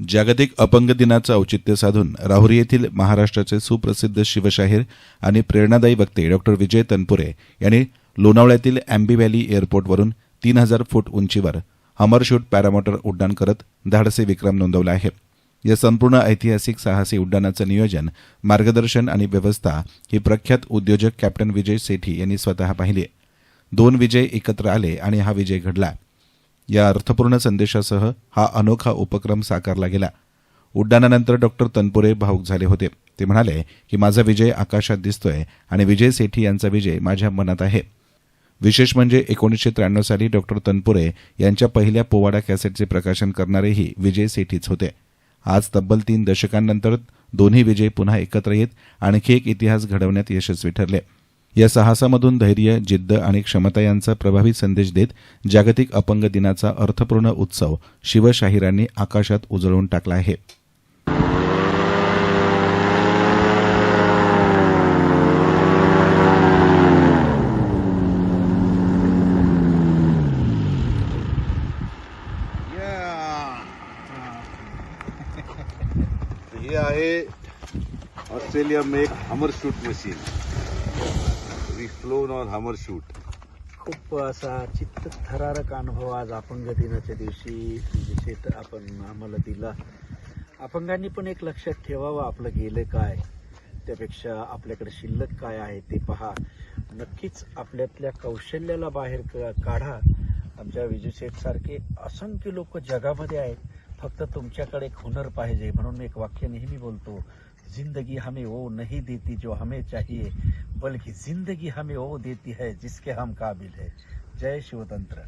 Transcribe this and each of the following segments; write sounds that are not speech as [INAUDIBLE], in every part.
जागतिक अपंग दिनाचं औचित्य साधून राहुरी येथील महाराष्ट्राचे सुप्रसिद्ध शिवशाहीर आणि प्रेरणादायी वक्ते डॉक्टर विजय तनपुरे यांनी लोणावळ्यातील अँबी व्हॅली एअरपोर्टवरून तीन हजार फूट उंचीवर हमरशूट पॅरामोटर उड्डाण करत धाडसे विक्रम नोंदवला आहे. या संपूर्ण ऐतिहासिक साहसी उड्डाणाचं नियोजन मार्गदर्शन आणि व्यवस्था ही प्रख्यात उद्योजक कॅप्टन विजय सेठी यांनी स्वतः पाहिली दोन विजय एकत्र आले आणि हा विजय घडला. या अर्थपूर्ण संदेशासह हा अनोखा उपक्रम साकारला गेला. उड्डाणानंतर डॉक्टर तनपुरे भाऊक झाले होते. ते म्हणाले की माझा विजय आकाशात दिसतोय आणि विजय सेठी यांचा विजय माझ्या मनात आहे. विशेष म्हणजे एकोणीसशे त्र्याण्णव साली डॉक्टर तनपुरे यांच्या पहिल्या पोवाडा कॅसेटचे प्रकाशन करणारेही विजय सेठीच होते. आज तब्बल तीन दशकांनंतर दोन्ही विजय पुन्हा एकत्र येत आणखी एक इतिहास घडवण्यात यशस्वी ठरले. या साहसामधून धैर्य जिद्द आणि क्षमता यांचा प्रभावी संदेश देत जागतिक अपंग दिनाचा अर्थपूर्ण उत्सव शिवशाहिरांनी आकाशात उजळून टाकला आहे. [LAUGHS] हे आहे Australia make hummer shoot machine. We flown on hummer shoot खूप असा चित्त थरारक अनुभव आज अपंग दिनाच्या दिवशी म्हणजे विशेष आपण आम्हाला दिला. अपंगांनी पण एक लक्षात ठेवावं आपलं गेलं काय त्यापेक्षा आपल्याकडे शिल्लक काय आहे ते पहा. नक्कीच आपल्यातल्या कौशल्याला बाहेर क- काढा. आमच्या विजू शेठ सारखे असंख्य लोक जगामध्ये आहेत. फक्त तुमच्याकडे एक हुनर पाहिजे म्हणून मी एक वाक्य नेहमी बोलतो. जिंदगी हमें वो नहीं देती जो हमें चाहिए. बल्कि जिंदगी हमें वो देती है जिसके हम काबिल है। जय शिवतंत्र।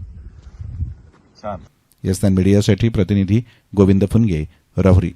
छान यस्तान मीडियासाठी प्रतिनिधी गोविंद फुनगे राहुरी।